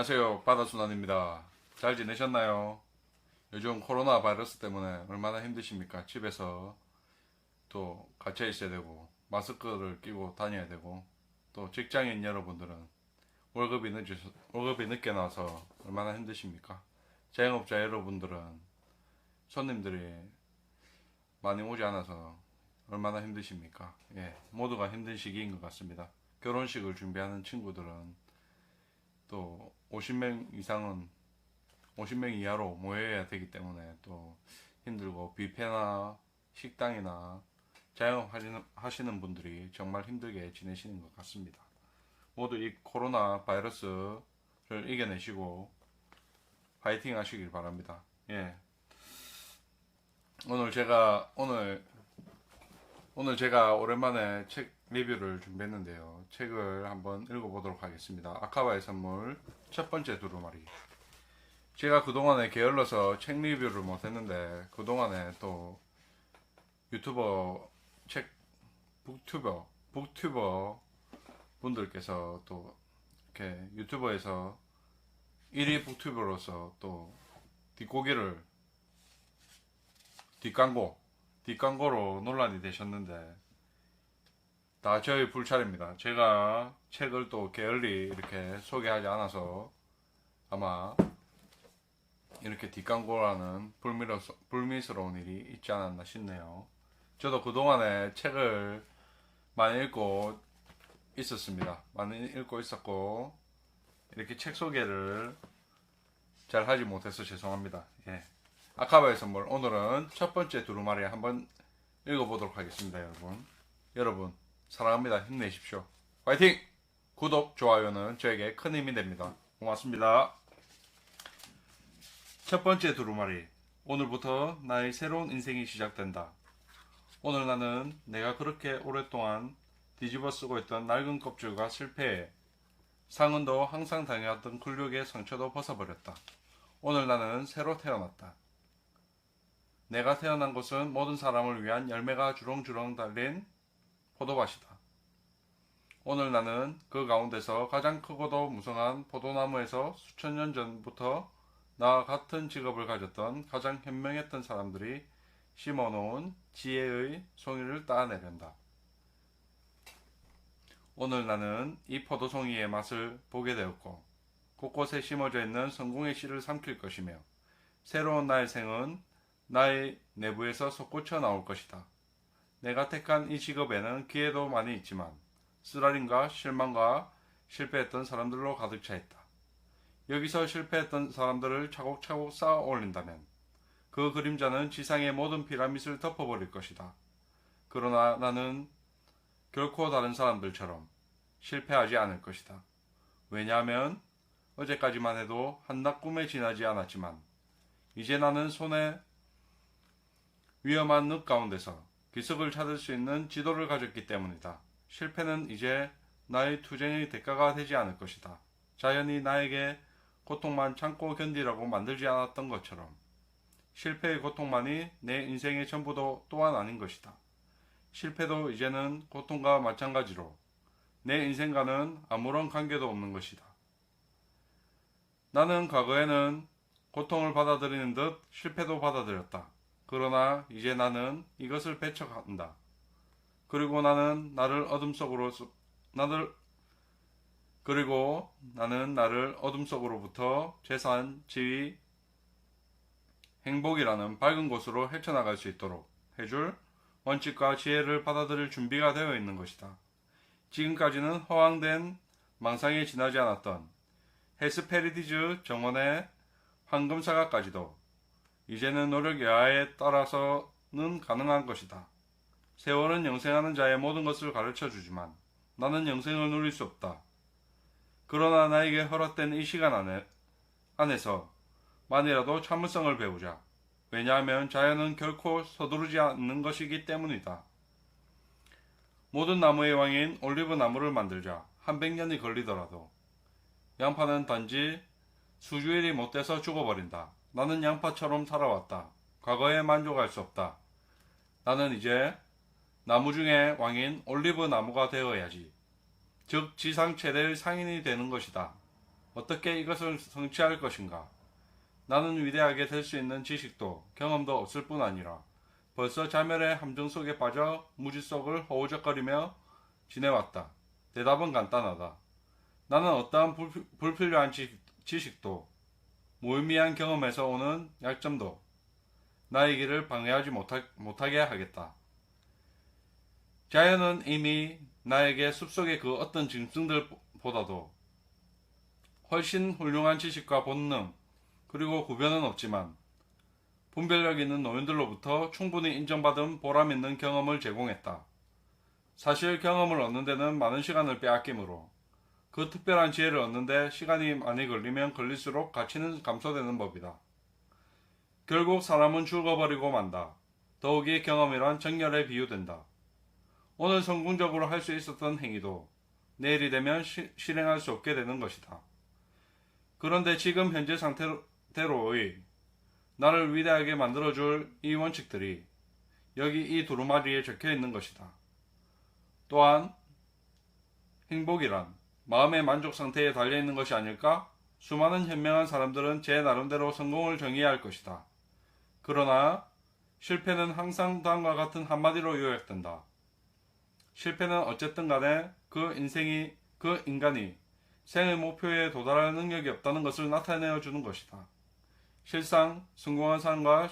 안녕하세요. 바다순환입니다. 잘 지내셨나요? 요즘 코로나 바이러스 때문에 얼마나 힘드십니까? 집에서 또 갇혀 있어야 되고, 마스크를 끼고 다녀야 되고, 또 직장인 여러분들은 월급이 늦 월급이 늦게 나와서 얼마나 힘드십니까? 자영업자 여러분들은 손님들이 많이 오지 않아서 얼마나 힘드십니까? 예, 모두가 힘든 시기인 것 같습니다. 결혼식을 준비하는 친구들은 또 50명 이상은 50명 이하로 모여야 되기 때문에 또 힘들고 뷔페나 식당이나 자영업 하시는, 분들이 정말 힘들게 지내시는 것 같습니다. 모두 이 코로나 바이러스를 이겨내시고 파이팅 하시길 바랍니다. 예. 오늘 제가 오늘 오늘 제가 오랜만에 책 리뷰를 준비했는데요. 책을 한번 읽어보도록 하겠습니다. 아카바의 선물 첫 번째 두루마리. 제가 그동안에 게을러서 책 리뷰를 못했는데 그동안에 또 유튜버 책 북튜버 북튜버 분들께서 또 이렇게 유튜버에서 1위 북튜버로서 또 뒷고기를 뒷광고 뒷광고로 논란이 되셨는데 다 저희 불찰입니다. 제가 책을 또 게을리 이렇게 소개하지 않아서 아마 이렇게 뒷광고라는 불미러, 불미스러운 일이 있지 않았나 싶네요. 저도 그동안에 책을 많이 읽고 있었습니다. 많이 읽고 있었고 이렇게 책 소개를 잘 하지 못해서 죄송합니다. 예. 아카바의 선물 오늘은 첫 번째 두루마리 한번 읽어보도록 하겠습니다, 여러분. 여러분 사랑합니다. 힘내십시오. 파이팅! 구독, 좋아요는 저에게 큰 힘이 됩니다. 고맙습니다. 첫 번째 두루마리. 오늘부터 나의 새로운 인생이 시작된다. 오늘 나는 내가 그렇게 오랫동안 뒤집어 쓰고 있던 낡은 껍질과 실패에 상은도 항상 당해왔던 굴욕의 상처도 벗어버렸다. 오늘 나는 새로 태어났다. 내가 태어난 곳은 모든 사람을 위한 열매가 주렁주렁 달린 포도밭이다. 오늘 나는 그 가운데서 가장 크고도 무성한 포도나무에서 수천 년 전부터 나와 같은 직업을 가졌던 가장 현명했던 사람들이 심어놓은 지혜의 송이를 따내련다. 오늘 나는 이 포도송이의 맛을 보게 되었고 곳곳에 심어져 있는 성공의 씨를 삼킬 것이며 새로운 나의 생은 나의 내부에서 솟구쳐 나올 것이다. 내가 택한 이 직업에는 기회도 많이 있지만 쓰라림과 실망과 실패했던 사람들로 가득 차 있다. 여기서 실패했던 사람들을 차곡차곡 쌓아 올린다면 그 그림자는 지상의 모든 피라밋을 덮어버릴 것이다. 그러나 나는 결코 다른 사람들처럼 실패하지 않을 것이다. 왜냐하면 어제까지만 해도 한낱 꿈에 지나지 않았지만 이제 나는 손에 위험한 늪 가운데서 기석을 찾을 수 있는 지도를 가졌기 때문이다. 실패는 이제 나의 투쟁의 대가가 되지 않을 것이다. 자연이 나에게 고통만 참고 견디라고 만들지 않았던 것처럼 실패의 고통만이 내 인생의 전부도 또한 아닌 것이다. 실패도 이제는 고통과 마찬가지로 내 인생과는 아무런 관계도 없는 것이다. 나는 과거에는 고통을 받아들이는 듯 실패도 받아들였다. 그러나 이제 나는 이것을 배척한다. 그리고 나는 나를 어둠 속으로 나를 그리고 나는 나를 어둠 속으로부터 재산, 지위, 행복이라는 밝은 곳으로 헤쳐나갈 수 있도록 해줄 원칙과 지혜를 받아들일 준비가 되어 있는 것이다. 지금까지는 허황된 망상에 지나지 않았던 헤스페리디즈 정원의 황금사과까지도 이제는 노력 여하에 따라서는 가능한 것이다. 세월은 영생하는 자의 모든 것을 가르쳐 주지만 나는 영생을 누릴 수 없다. 그러나 나에게 허락된 이 시간 안에, 안에서 만이라도 참을성을 배우자. 왜냐하면 자연은 결코 서두르지 않는 것이기 때문이다. 모든 나무의 왕인 올리브 나무를 만들자 한 백 년이 걸리더라도 양파는 단지 수주일이 못 돼서 죽어버린다. 나는 양파처럼 살아왔다. 과거에 만족할 수 없다. 나는 이제 나무 중에 왕인 올리브 나무가 되어야지. 즉 지상 최대의 상인이 되는 것이다. 어떻게 이것을 성취할 것인가? 나는 위대하게 될 수 있는 지식도 경험도 없을 뿐 아니라 벌써 자멸의 함정 속에 빠져 무지 속을 허우적거리며 지내왔다. 대답은 간단하다. 나는 어떠한 불, 불필요한 지, 지식도 무의미한 경험에서 오는 약점도 나의 길을 방해하지 못하, 못하게 하겠다. 자연은 이미 나에게 숲속의 그 어떤 짐승들보다도 훨씬 훌륭한 지식과 본능 그리고 구별은 없지만 분별력 있는 노인들로부터 충분히 인정받은 보람 있는 경험을 제공했다. 사실 경험을 얻는 데는 많은 시간을 빼앗기므로 그 특별한 지혜를 얻는데 시간이 많이 걸리면 걸릴수록 가치는 감소되는 법이다. 결국 사람은 죽어버리고 만다. 더욱이 경험이란 정열에 비유된다. 오늘 성공적으로 할 수 있었던 행위도 내일이 되면 시- 실행할 수 없게 되는 것이다. 그런데 지금 현재 상태로의 나를 위대하게 만들어줄 이 원칙들이 여기 이 두루마리에 적혀 있는 것이다. 또한 행복이란 마음의 만족 상태에 달려 있는 것이 아닐까? 수많은 현명한 사람들은 제 나름대로 성공을 정의해야 할 것이다. 그러나 실패는 항상 다음과 같은 한마디로 요약된다. 실패는 어쨌든 간에 그 인생이 그 인간이 생의 목표에 도달할 능력이 없다는 것을 나타내어 주는 것이다. 실상 성공한 사람과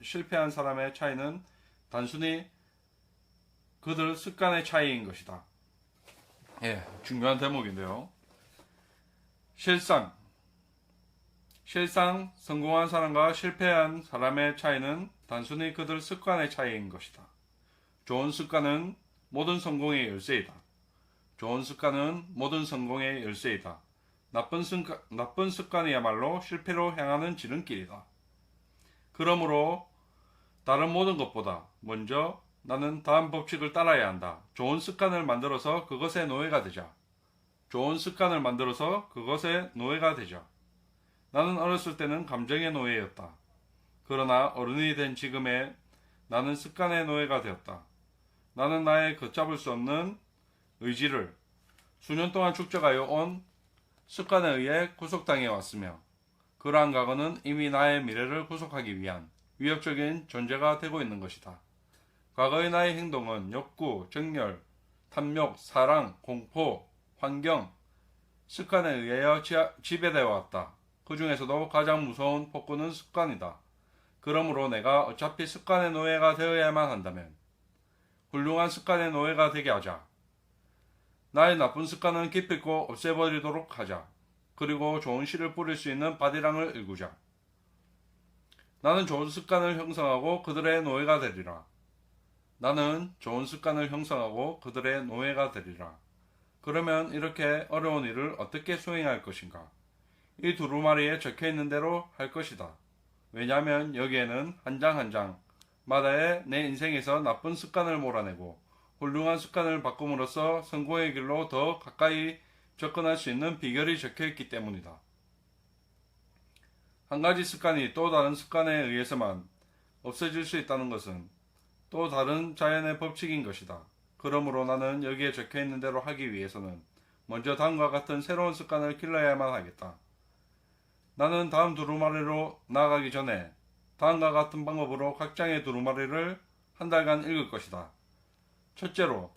실패한 사람의 차이는 단순히 그들 습관의 차이인 것이다. 예, 중요한 대목인데요. 실상 실상 성공한 사람과 실패한 사람의 차이는 단순히 그들 습관의 차이인 것이다. 좋은 습관은 모든 성공의 열쇠이다. 좋은 습관은 모든 성공의 열쇠이다. 나쁜, 습관, 나쁜 습관이야말로 실패로 향하는 지름길이다. 그러므로 다른 모든 것보다 먼저 나는 다음 법칙을 따라야 한다. 좋은 습관을 만들어서 그것의 노예가 되자. 좋은 습관을 만들어서 그것의 노예가 되자. 나는 어렸을 때는 감정의 노예였다. 그러나 어른이 된 지금에 나는 습관의 노예가 되었다. 나는 나의 걷잡을 수 없는 의지를 수년 동안 축적하여 온 습관에 의해 구속당해 왔으며 그러한 과거는 이미 나의 미래를 구속하기 위한 위협적인 존재가 되고 있는 것이다. 과거의 나의 행동은 욕구, 정열, 탐욕, 사랑, 공포, 환경, 습관에 의하여 지배되어 왔다. 그 중에서도 가장 무서운 폭군은 습관이다. 그러므로 내가 어차피 습관의 노예가 되어야만 한다면 훌륭한 습관의 노예가 되게 하자. 나의 나쁜 습관은 기필코 없애버리도록 하자. 그리고 좋은 씨를 뿌릴 수 있는 바디랑을 일구자. 나는 좋은 습관을 형성하고 그들의 노예가 되리라. 나는 좋은 습관을 형성하고 그들의 노예가 되리라. 그러면 이렇게 어려운 일을 어떻게 수행할 것인가? 이 두루마리에 적혀 있는 대로 할 것이다. 왜냐하면 여기에는 한 장 한 장 마다에 내 인생에서 나쁜 습관을 몰아내고 훌륭한 습관을 바꿈으로써 성공의 길로 더 가까이 접근할 수 있는 비결이 적혀 있기 때문이다. 한 가지 습관이 또 다른 습관에 의해서만 없어질 수 있다는 것은 또 다른 자연의 법칙인 것이다. 그러므로 나는 여기에 적혀 있는 대로 하기 위해서는 먼저 다음과 같은 새로운 습관을 길러야만 하겠다. 나는 다음 두루마리로 나아가기 전에 다음과 같은 방법으로 각 장의 두루마리를 한 달간 읽을 것이다. 첫째로,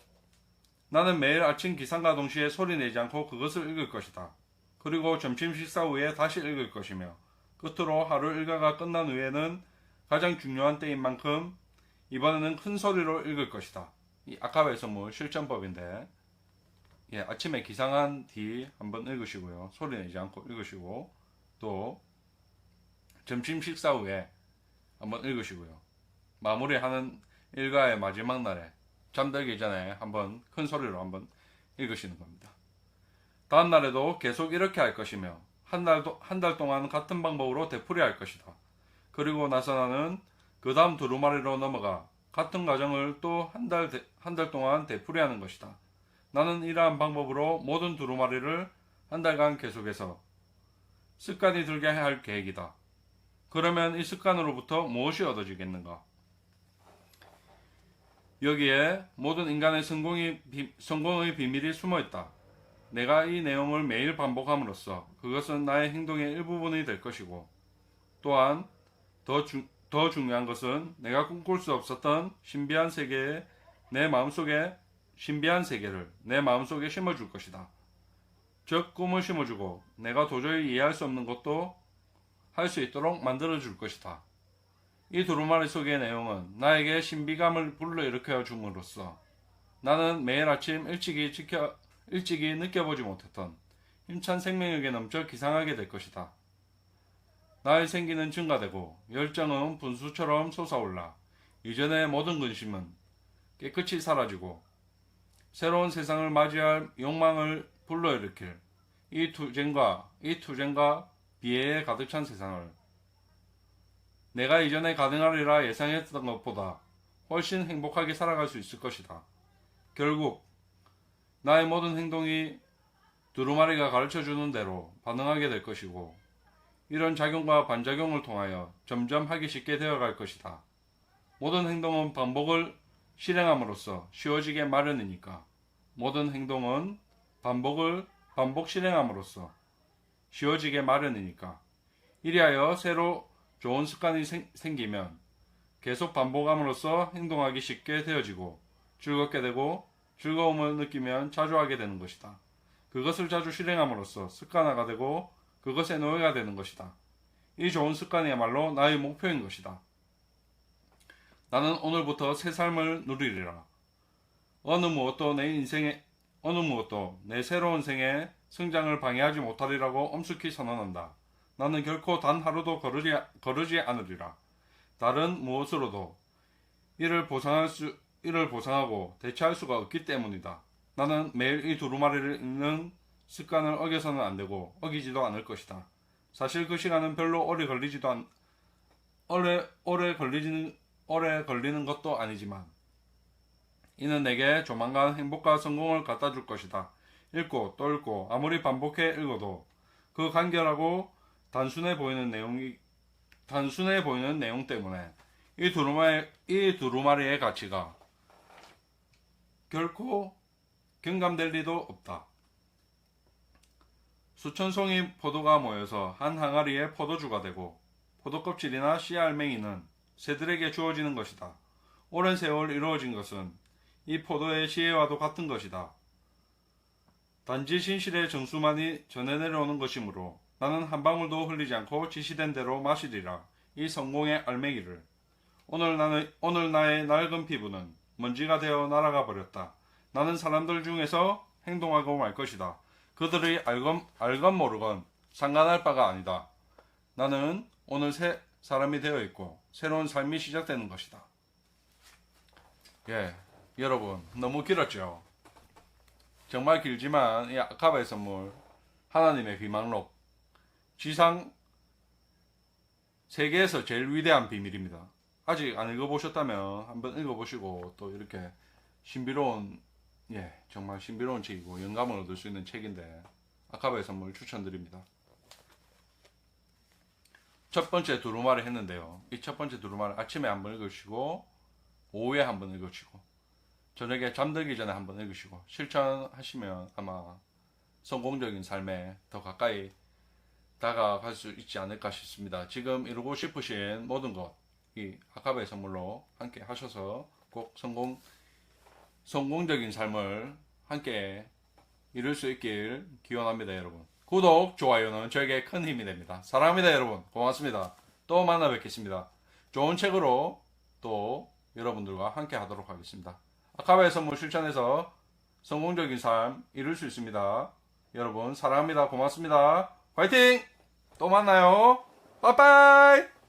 나는 매일 아침 기상과 동시에 소리 내지 않고 그것을 읽을 것이다. 그리고 점심 식사 후에 다시 읽을 것이며, 끝으로 하루 일과가 끝난 후에는 가장 중요한 때인 만큼 이번에는 큰 소리로 읽을 것이다. 이 아까의 선물 실전법인데, 예, 아침에 기상한 뒤 한번 읽으시고요. 소리 내지 않고 읽으시고, 또 점심 식사 후에 한번 읽으시고요. 마무리하는 일과의 마지막 날에 잠들기 전에 한번 큰 소리로 한번 읽으시는 겁니다. 다음 날에도 계속 이렇게 할 것이며 한 달 동안 같은 방법으로 되풀이할 것이다. 그리고 나서 나는 그 다음 두루마리로 넘어가 같은 과정을 또 한 달 한 달 동안 되풀이하는 것이다. 나는 이러한 방법으로 모든 두루마리를 한 달간 계속해서 습관이 들게 할 계획이다. 그러면 이 습관으로부터 무엇이 얻어지겠는가? 여기에 모든 인간의 성공이, 비- 성공의 비밀이 숨어 있다. 내가 이 내용을 매일 반복함으로써 그것은 나의 행동의 일부분이 될 것이고 또한 더, 중, 더 중요한 것은 내가 꿈꿀 수 없었던 신비한 세계에 내 마음속에 신비한 세계를 내 마음속에 심어줄 것이다. 즉 꿈을 심어주고 내가 도저히 이해할 수 없는 것도 할 수 있도록 만들어줄 것이다. 이 두루마리 속의 내용은 나에게 신비감을 불러일으켜 줌으로써 나는 매일 아침 일찍이 지켜 일찍이 느껴보지 못했던 힘찬 생명력에 넘쳐 기상하게 될 것이다. 나의 생기는 증가되고 열정은 분수처럼 솟아올라 이전의 모든 근심은 깨끗이 사라지고 새로운 세상을 맞이할 욕망을 불러일으킬 이 투쟁과 이 투쟁과 비애에 가득 찬 세상을 내가 이전에 가능하리라 예상했던 것보다 훨씬 행복하게 살아갈 수 있을 것이다. 결국 나의 모든 행동이 두루마리가 가르쳐 주는 대로 반응하게 될 것이고 이런 작용과 반작용을 통하여 점점 하기 쉽게 되어갈 것이다. 모든 행동은 반복을 실행함으로써 쉬워지게 마련이니까 모든 행동은 반복을 반복 실행함으로써 쉬워지게 마련이니까 이리하여 새로 좋은 습관이 생, 생기면 계속 반복함으로써 행동하기 쉽게 되어지고 즐겁게 되고 즐거움을 느끼면 자주 하게 되는 것이다. 그것을 자주 실행함으로써 습관화가 되고 그것의 노예가 되는 것이다. 이 좋은 습관이야말로 나의 목표인 것이다. 나는 오늘부터 새 삶을 누리리라. 어느 무엇도 내 인생에 어느 무엇도 내 새로운 생의 성장을 방해하지 못하리라고 엄숙히 선언한다. 나는 결코 단 하루도 거르지, 거르지 않으리라. 다른 무엇으로도 이를 보상할 수 이를 보상하고 대체할 수가 없기 때문이다. 나는 매일 이 두루마리를 읽는 습관을 어겨서는 안 되고 어기지도 않을 것이다. 사실 그 시간은 별로 오래 걸리지도 않 오래 오래 걸리지는 오래 걸리는 것도 아니지만 이는 내게 조만간 행복과 성공을 갖다 줄 것이다. 읽고 또 읽고 아무리 반복해 읽어도 그 간결하고 단순해 보이는 내용이 단순해 보이는 내용 때문에 이 두루마리 이 두루마리의 가치가 결코 경감될 리도 없다. 수천 송이 포도가 모여서 한 항아리에 포도주가 되고 포도 껍질이나 씨알맹이는 새들에게 주어지는 것이다. 오랜 세월 이루어진 것은 이 포도의 시혜와도 같은 것이다. 단지 신실의 정수만이 전해 내려오는 것이므로 나는 한 방울도 흘리지 않고 지시된 대로 마시리라. 이 성공의 알맹이를. 오늘 나는 오늘 나의 낡은 피부는 먼지가 되어 날아가 버렸다. 나는 사람들 중에서 행동하고 말 것이다. 그들의 알건, 알건 모르건 상관할 바가 아니다. 나는 오늘 새 사람이 되어 있고 새로운 삶이 시작되는 것이다. 예, 여러분 너무 길었죠. 정말 길지만 이 아카바의 선물 하나님의 비망록 지상 세계에서 제일 위대한 비밀입니다. 아직 안 읽어보셨다면 한번 읽어보시고 또 이렇게 신비로운 예 정말 신비로운 책이고 영감을 얻을 수 있는 책인데 아카바의 선물 추천드립니다. 첫 번째 두루마리 했는데요. 이 첫 번째 두루마리 아침에 한 번 읽으시고 오후에 한 번 읽으시고 저녁에 잠들기 전에 한 번 읽으시고 실천하시면 아마 성공적인 삶에 더 가까이 다가갈 수 있지 않을까 싶습니다. 지금 이루고 싶으신 모든 것, 이 아카베의 선물로 함께 하셔서 꼭 성공, 성공적인 삶을 함께 이룰 수 있길 기원합니다, 여러분. 구독, 좋아요는 저에게 큰 힘이 됩니다. 사랑합니다, 여러분. 고맙습니다. 또 만나 뵙겠습니다. 좋은 책으로 또 여러분들과 함께 하도록 하겠습니다. 아카바의 선물 실천해서 성공적인 삶 이룰 수 있습니다. 여러분 사랑합니다. 고맙습니다. 화이팅! 또 만나요. 빠빠이!